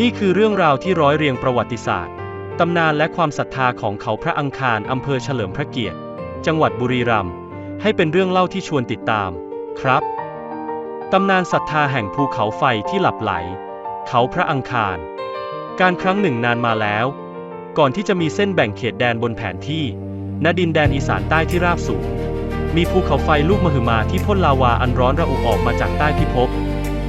นี่คือเรื่องราวที่ร้อยเรียงประวัติศาสตร์ ตำนานและความศรัทธาของเขาพระอังคารอำเภอเฉลิมพระเกียรติ จังหวัดบุรีรัมย์ ให้เป็นเรื่องเล่าที่ชวนติดตาม ครับ ตำนานศรัทธาแห่งภูเขาไฟที่หลับไหล เขาพระอังคาร การครั้งหนึ่งนานมาแล้ว ก่อนที่จะมีเส้นแบ่งเขตแดนบนแผนที่ ณ ดินแดนอีสานใต้ที่ราบสูง มีภูเขาไฟลูกมหึมาที่พ่นลาวาอันร้อนระอุออกมาจากใต้พิภพ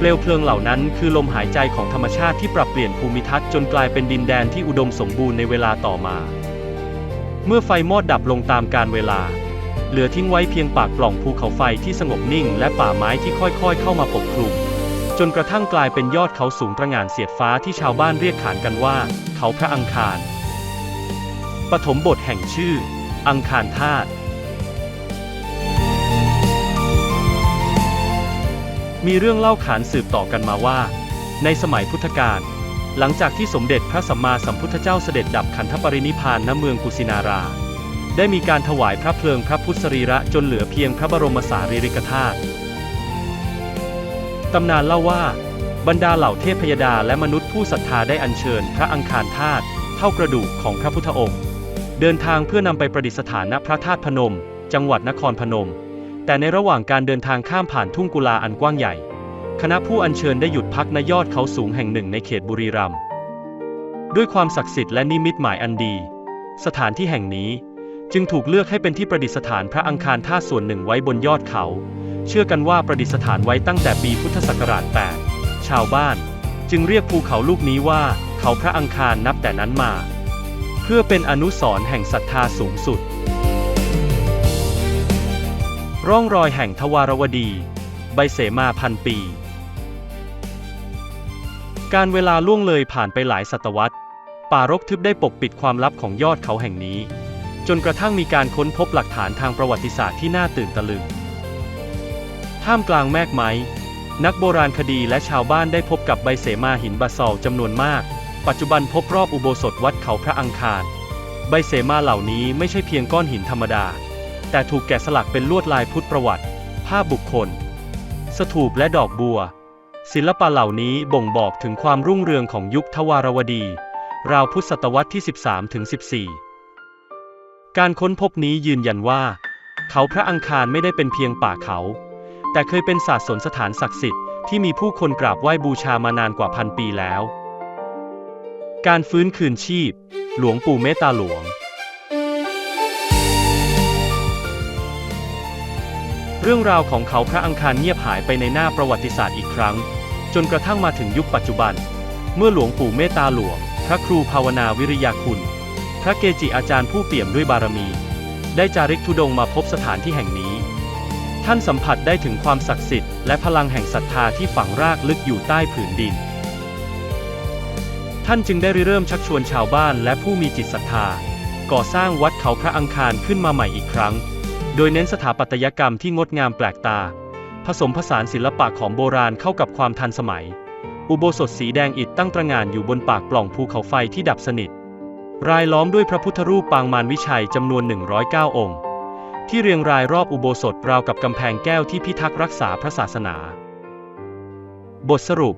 เปลวเพลิงเหล่านั้นคือลมหายใจของธรรมชาติที่ปรับเปลี่ยนภูมิทัศน์จนกลายเป็นดินแดนที่อุดมสมบูรณ์ในเวลาต่อมา เมื่อไฟมอดดับลงตามกาลเวลา เหลือทิ้งไว้เพียงปากปล่องภูเขาไฟที่สงบนิ่ง และป่าไม้ที่ค่อยๆ เข้ามาปกคลุม จนกระทั่งกลายเป็นยอดเขาสูงตระหง่านเสียดฟ้าที่ชาวบ้านเรียกขานกันว่า เขาพระอังคารปฐมบทแห่งชื่อ อังคารธาตุ มีเรื่องเล่าขานสืบต่อกันมาว่า ในสมัยพุทธกาลหลังจากที่สมเด็จพระสัมมาสัมพุทธเจ้าเสด็จดับขันธปรินิพานณเมืองกุสินารา ได้มีการถวายพระเพลิงพระพุทธสรีระจนเหลือเพียงพระบรมสารีริกธาตุตำนานเล่าว่า บรรดาเหล่าเทพยดาและมนุษย์ผู้ศรัทธาได้อัญเชิญพระอังคารธาตุเท่ากระดูกของพระพุทธองค์ เดินทางเพื่อนำไปประดิษฐานณพระธาตุพนม จังหวัดนครพนม แต่ในระหว่างการเดินทางข้ามผ่านทุ่งกุลาอันกว้างใหญ่ คณะผู้อัญเชิญได้หยุดพักณยอดเขาสูงแห่งหนึ่งในเขตบุรีรัมย์ด้วยความศักดิ์สิทธิ์และนิมิตหมายอันดี สถานที่แห่งนี้จึงถูกเลือกให้เป็นที่ประดิษฐานพระอังคารธาส่วนหนึ่งไว้บนยอดเขา เชื่อกันว่าประดิษฐานไว้ตั้งแต่ปีพุทธศักราช 8 ชาวบ้านจึงเรียกภูเขาลูกนี้ว่าเขาพระอังคารนับแต่นั้นมา เพื่อเป็นอนุสรณ์แห่งศรัทธาสูงสุด ร่องรอยแห่งทวารวดี ใบเสมาพันปี การเวลาล่วงเลยผ่านไปหลายศตวรรษ ป่ารกทึบได้ปกปิดความลับของยอดเขาแห่งนี้ จนกระทั่งมีการค้นพบหลักฐานทางประวัติศาสตร์ที่น่าตื่นตะลึง ท่ามกลางแมกไม้ นักโบราณคดีและชาวบ้านได้พบกับใบเสมาหินบาซอลจำนวนมาก ปัจจุบันพบรอบอุโบสถวัดเขาพระอังคาร ใบเสมาเหล่านี้ไม่ใช่เพียงก้อนหินธรรมดา แต่ถูกแกะสลักเป็นลวดลายพุทธประวัติ ภาพบุคคล สถูปและดอกบัว ศิลปะเหล่านี้บ่งบอกถึงความรุ่งเรืองของยุคทวารวดี ราวพุทธศตวรรษที่ 13ถึง14 การค้นพบนี้ยืนยันว่า เขาพระอังคารไม่ได้เป็นเพียงป่าเขา แต่เคยเป็นศาสนสถานศักดิ์สิทธิ์ที่มีผู้คนกราบไหว้บูชามานานกว่าพันปีแล้ว การฟื้นคืนชีพ หลวงปู่เมตตาหลวง เรื่องราวของเขาพระอังคารเงียบหายไปในหน้าประวัติศาสตร์อีกครั้ง จนกระทั่งมาถึงยุคปัจจุบัน เมื่อหลวงปู่เมตตาหลวง พระครูภาวนาวิริยาคุณ พระเกจิอาจารย์ผู้เปี่ยมด้วยบารมี ได้จาริกธุดงมาพบสถานที่แห่งนี้ ท่านสัมผัสได้ถึงความศักดิ์สิทธิ์และพลังแห่งศรัทธาที่ฝังรากลึกอยู่ใต้ผืนดิน ท่านจึงได้ริเริ่มชักชวนชาวบ้านและผู้มีจิตศรัทธา ก่อสร้างวัดเขาพระอังคารขึ้นมาใหม่อีกครั้ง โดยเน้นสถาปัตยกรรมที่งดงามแปลกตา ผสมผสานศิลปะของโบราณเข้ากับความทันสมัย อุโบสถสีแดงอิฐตั้งตระหง่านอยู่บนปากปล่องภูเขาไฟที่ดับสนิท รายล้อมด้วยพระพุทธรูปปางมารวิชัยจำนวน 109 องค์ ที่เรียงรายรอบอุโบสถราวกับกำแพงแก้วที่พิทักษ์รักษาพระศาสนา บทสรุป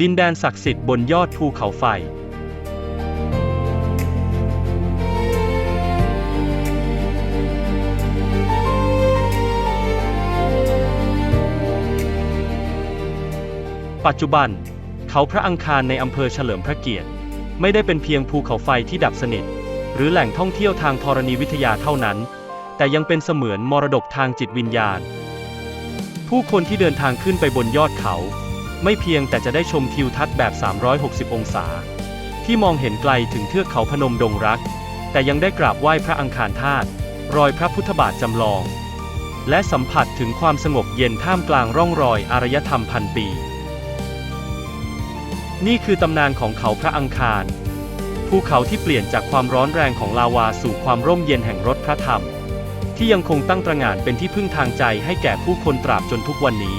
ดินแดนศักดิ์สิทธิ์บนยอดภูเขาไฟ ปัจจุบัน เขาพระอังคารในอำเภอเฉลิมพระเกียรติ ไม่ได้เป็นเพียงภูเขาไฟที่ดับสนิท หรือแหล่งท่องเที่ยวทางธรณีวิทยาเท่านั้น แต่ยังเป็นเสมือนมรดกทางจิตวิญญาณ ผู้คนที่เดินทางขึ้นไปบนยอดเขา ไม่เพียงแต่จะได้ชมทิวทัศน์แบบ 360 องศา ที่มองเห็นไกลถึงเทือกเขาพนมดงรัก แต่ยังได้กราบไหว้พระอังคารธาตุรอยพระพุทธบาทจำลอง และสัมผัสถึงความสงบเย็นท่ามกลางร่องรอยอารยธรรมพันปี นี่คือตำนานของเขาพระอังคาร ภูเขาที่เปลี่ยนจากความร้อนแรงของลาวาสู่ความร่มเย็นแห่งรถพระธรรม ที่ยังคงตั้งตระหง่านเป็นที่พึ่งทางใจให้แก่ผู้คนตราบจนทุกวันนี้